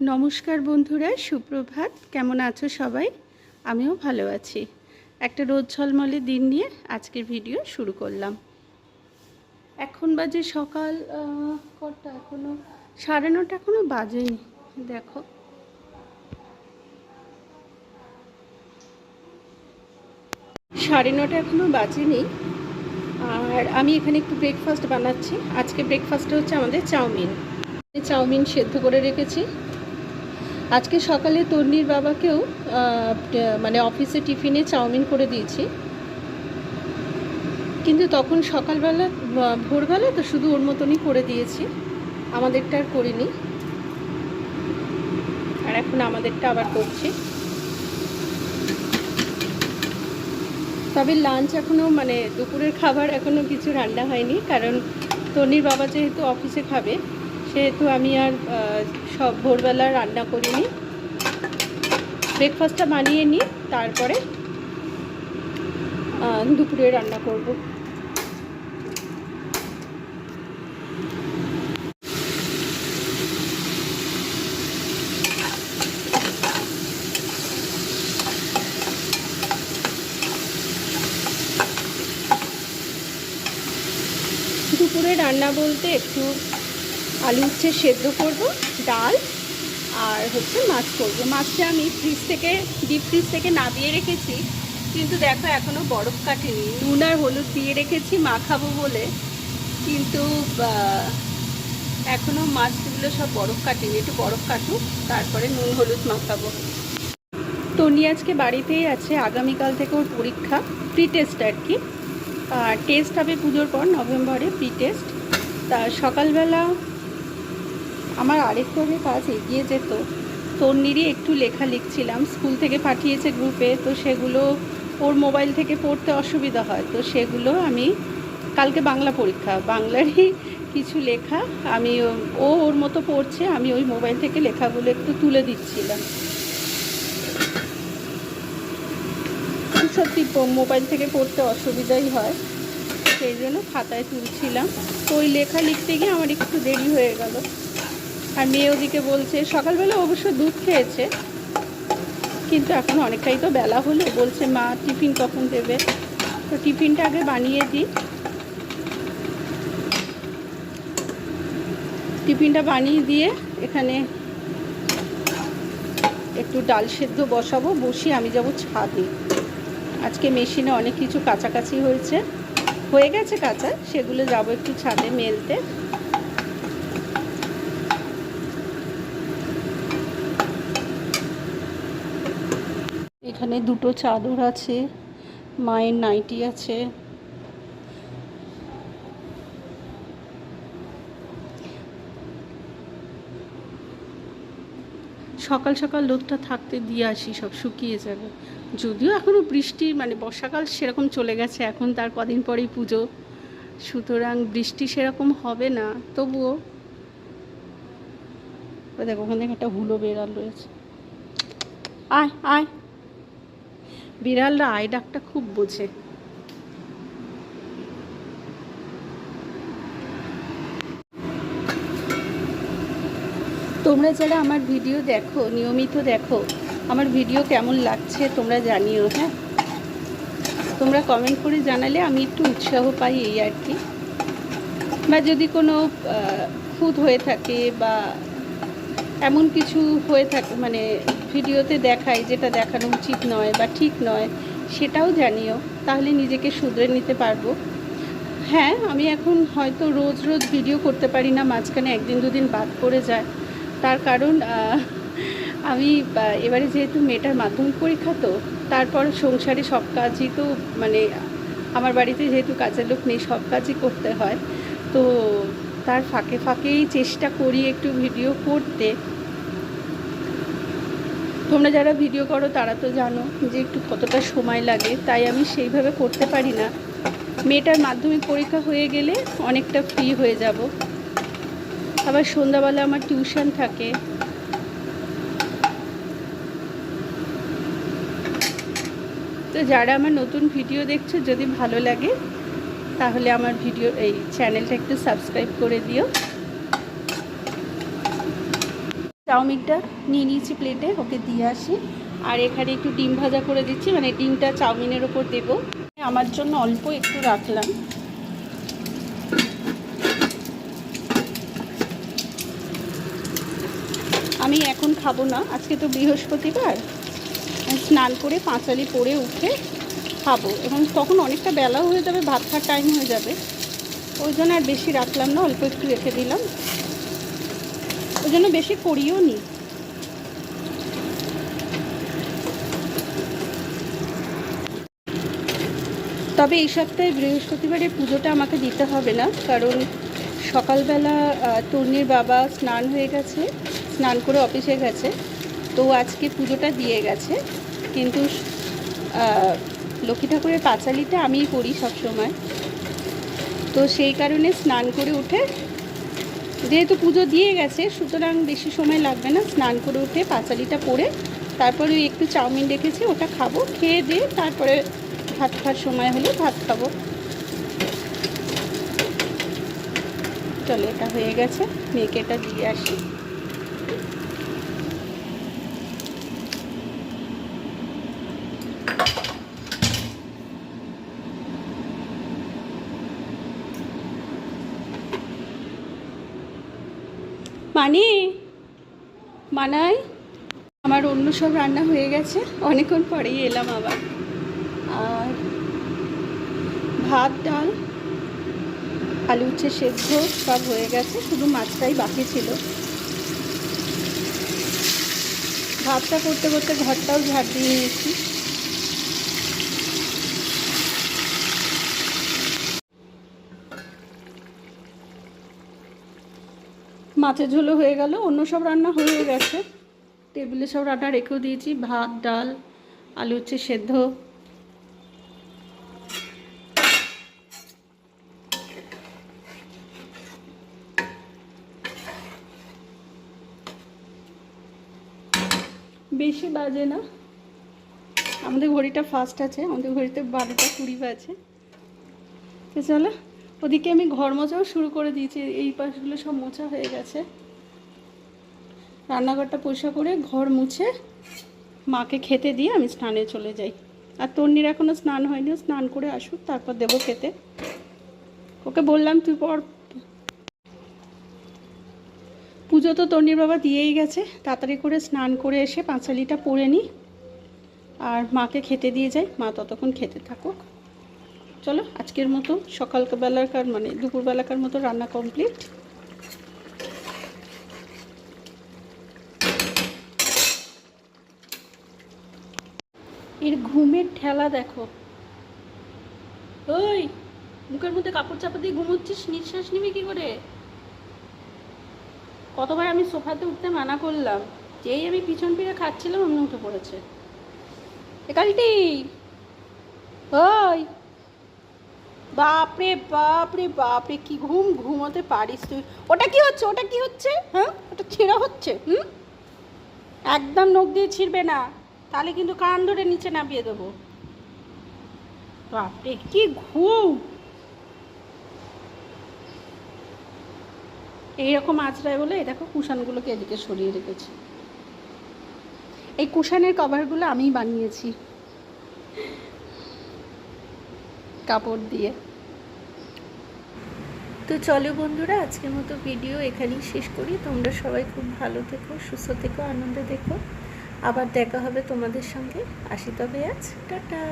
নমস্কার বন্ধুরা, সুপ্রভাত। কেমন আছো সবাই? আমিও ভালো আছি। একটা রোদ ঝলমলে দিন নিয়ে আজকের ভিডিও শুরু করলাম। এখন বাজে সকাল কটা এখনও? সাড়ে নটা এখনও বাজেনি, দেখো। সাড়ে নটা এখনও বাজেনি। আর আমি এখানে একটু ব্রেকফাস্ট বানাচ্ছি। আজকে ব্রেকফাস্টটা হচ্ছে আমাদের চাউমিন। চাউমিন সেদ্ধ করে রেখেছি। আজকে সকালে তন্নির বাবাকেও মানে অফিসে টিফিনে চাউমিন করে দিয়েছি। কিন্তু তখন সকালবেলা ভোরবেলা তো শুধু ওর মতনই করে দিয়েছি। আমাদেরটা আর করিনি। আর এখন আমাদেরটা আবার করছি। তবে লাঞ্চ এখনও মানে দুপুরের খাবার এখনও কিছু রান্না হয়নি, কারণ তনির বাবা যেহেতু অফিসে খাবে সেহেতু আমি আর সব ভোরবেলা রান্না করিনি। ব্রেকফাস্টটা বানিয়ে নিই, তারপরে দুপুরে রান্না করব। দুপুরে রান্না বলতে একটু আলু উচ্ছে সেদ্ধ করব, ডাল আর হচ্ছে মাছ করব। মাছটা আমি ফ্রিজ থেকে ডিপ ফ্রিজ থেকে নামিয়ে রেখেছি, কিন্তু দেখো এখনও বরফ কাটেনি। নুন আর হলুদ দিয়ে রেখেছি, মাখাবো বলে। কিন্তু এখনও মাছগুলো সব বরফ কাটেনি। একটু বরফ কাটুক, তারপরে নুন, হলুদ মাখাবো। টনি আজকে বাড়িতেই আছে, আগামীকাল থেকে ওর পরীক্ষা প্রি টেস্ট আর কি। আর টেস্ট হবে পুজোর পর, নভেম্বরে প্রি টেস্ট তা সকালবেলা আমার আরেকটু আগে কাজ এগিয়ে যেত। তন্নিরই একটু লেখা লিখছিলাম, স্কুল থেকে পাঠিয়েছে গ্রুপে, তো সেগুলো ওর মোবাইল থেকে পড়তে অসুবিধা হয়, তো সেগুলো আমি কালকে বাংলা পরীক্ষা, বাংলারই কিছু লেখা আমি ও- ওর মতো পড়ছে, আমি ওই মোবাইল থেকে লেখাগুলো একটু তুলে দিচ্ছিলাম। সত্যি মোবাইল থেকে পড়তে অসুবিধাই হয়, সেই জন্য খাতায় তুলছিলাম। তো ওই লেখা লিখতে গিয়ে আমার একটু দেরি হয়ে গেল। আর মেয়ে ওদিকে বলছে, সকালবেলা অবশ্য দুধ খেয়েছে, কিন্তু এখন অনেকটাই তো বেলা হলো। বলছে, মা, টিফিন কখন দেবে? তো টিফিনটা আগে বানিয়ে দিই। টিফিনটা বানিয়ে দিয়ে এখানে একটু ডাল সেদ্ধ বসাবো, বসিয়ে আমি যাব ছাদে। আজকে মেশিনে অনেক কিছু কাছাকাছি হয়েছে। হয়ে গেছে কাঁচা, সেগুলো যাব একটু ছাদে মেলতে। এখানে দুটো চাদর আছে, মায়ের নাইটি আছে। সকাল সকাল রোদটা থাকতে দিয়ে আসি, সব শুকিয়ে যাবে। যদিও এখনও বৃষ্টি মানে বর্ষাকাল সেরকম চলে গেছে, এখন তার কদিন পরেই পুজো। সুতরাং বৃষ্টি সেরকম হবে না, তবুও। দেখো, ওখান একটা হুলো বেড়াল রয়েছে। আয় আয়। বিড়ালরা আয় ডাকটা খুব বোঝে। তোমরা যারা আমার ভিডিও দেখো, নিয়মিত দেখো, আমার ভিডিও কেমন লাগছে তোমরা জানিও হ্যাঁ? তোমরা কমেন্ট করে জানালে আমি একটু উৎসাহ পাই এই আর কি। বা যদি কোনো খুদ হয়ে থাকে বা এমন কিছু হয়ে থাকে মানে ভিডিওতে দেখায় যেটা দেখানো উচিত নয় বা ঠিক নয়, সেটাও জানিও, তাহলে নিজেকে শুধরে নিতে পারব। হ্যাঁ আমি এখন হয়তো রোজ রোজ ভিডিও করতে পারি না, মাঝখানে একদিন দুদিন বাদ পড়ে যায়। তার কারণ আমি এবারে যেহেতু মেয়েটার মাধ্যমিক পরীক্ষা তো, তারপর সংসারে সব কাজই তো মানে আমার বাড়িতে যেহেতু কাজের লোক নেই, সব কাজই করতে হয়। তো তার ফাঁকে ফাঁকেই চেষ্টা করি একটু ভিডিও করতে। তোমরা যারা ভিডিও করো তারা তো জানো যে একটু কতটা সময় লাগে, তাই আমি সেইভাবে করতে পারি না। মেয়েটার মাধ্যমিক পরীক্ষা হয়ে গেলে অনেকটা ফ্রি হয়ে যাব। আবার সন্ধ্যাবেলা আমার টিউশন থাকে। তো যারা আমার নতুন ভিডিও দেখছ, যদি ভালো লাগে তাহলে আমার ভিডিও এই চ্যানেলটা একটু সাবস্ক্রাইব করে দিও। চাউমিনটা নিয়ে নিয়েছি প্লেটে ওকে দিয়ে আসি। আর এখানে একটু ডিম ভাজা করে দিচ্ছি মানে ডিমটা চাউমিনের ওপর দেবো। আমার জন্য অল্প একটু রাখলাম। আমি এখন খাব না, আজকে তো বৃহস্পতিবার। স্নান করে পাঁচালি পরে উঠে খাব এবং তখন অনেকটা বেলাও হয়ে যাবে, ভাত খাওয়ার টাইম হয়ে যাবে। ওই জন্য আর বেশি রাখলাম না, অল্প একটু রেখে দিলাম। ওই জন্য বেশি করিও নি। তবে এই সপ্তাহে বৃহস্পতিবারে পুজোটা আমাকে দিতে হবে না, কারণ সকালবেলা তন্নির বাবা স্নান হয়ে গেছে, স্নান করে অফিসে গেছে, তো আজকে পুজোটা দিয়ে গেছে। কিন্তু লক্ষ্মী ঠাকুরের পাঁচালিটা আমিই করি সবসময় তো সেই কারণে স্নান করে উঠে, যেহেতু পুজো দিয়ে গেছে, সুতরাং বেশি সময় লাগবে না, স্নান করে উঠে পাঁচালিটা পরে তারপরে একটু চাউমিন রেখেছি, ওটা খাব, খেয়ে দিয়ে তারপরে ভাত খাওয়ার সময় হলে ভাত খাব। চলো, এটা হয়ে গেছে, মেয়েকে এটা দিয়ে আসি। মানে? মানাই, আমার অন্য সব রান্না হয়ে গেছে, অনেকক্ষণ পরেই এলাম আবার। আর ভাত, ডাল, আলু উচ্ছে সেদ্ধ, সব হয়ে গেছে, শুধু মাছটাই বাকি ছিল। ভাতটা করতে করতে ঘরটাও ঝাড় দিয়ে নিয়েছি। মাছের ঝোলও হয়ে গেল, অন্য সব রান্না হয়ে গেছে। টেবিলে সব রান্না রেখেও দিয়েছি, ভাত, ডাল, আলু হচ্ছে সেদ্ধ। বেশি বাজে না। আমাদের ঘড়িটা ফাস্ট আছে, আমাদের ঘড়িতে বারোটা কুড়ি বাজে। চলো। ওদিকে আমি ঘর মোছাও শুরু করে দিয়েছি, এই পাশগুলো সব মোছা হয়ে গেছে। রান্নাঘরটা পরিষ্কার করে ঘর মুছে মাকে খেতে দিয়ে আমি স্নানে চলে যাই। আর তন্নির এখনও স্নান হয়নি স্নান করে আসুক, তারপর দেবো খেতে। ওকে বললাম, তুই পর পুজো তো তন্নির বাবা দিয়েই গেছে, তাড়াতাড়ি করে স্নান করে এসে পাঁচালিটা পরে নিই আর মাকে খেতে দিয়ে যাই, মা ততক্ষণ খেতে থাকুক। চলো, আজকের মতো সকালবেলাকার মানে দুপুরবেলাকার মতো রান্না কমপ্লিট এর ঘুমের ঠেলা দেখো। ওই, মুখের মধ্যে কাপড় চাপা দিয়ে ঘুমোচ্ছিস, নিঃশ্বাস নিবি কি করে? কতবার আমি সোফাতে উঠতে মানা করলাম, যেই আমি পিছন ফিরে খাচ্ছিলাম আমি উঠে পড়েছে। একালটি ওই বাপরে বাপরে বাপরে, কি ঘুম ঘুমোতে পারিস তুই? ওটা কি হচ্ছে? ওটা কি হচ্ছে? হ্যাঁ? ওটা ছেঁড়া হচ্ছে? হুম? একদম নখ দিয়ে ছিঁড়বে না। তাহলে কিন্তু কান ধরে নিচে নামিয়ে দেবো। বাপরে, কি ঘুম! এইরকম আঁচড়ায় বলে দেখো কুশানগুলোকে এদিকে সরিয়ে রেখেছি। এই কুশানের কভারগুলো আমিই বানিয়েছি। কাপড় দিয়ে। তো চলো বন্ধুরা, আজকের মতো ভিডিও এখানেই শেষ করি। তোমরা সবাই খুব ভালো থেকো, সুস্থ থেকো, আনন্দে দেখো আবার দেখা হবে তোমাদের সঙ্গে। আসি তবে আজ। টাটা।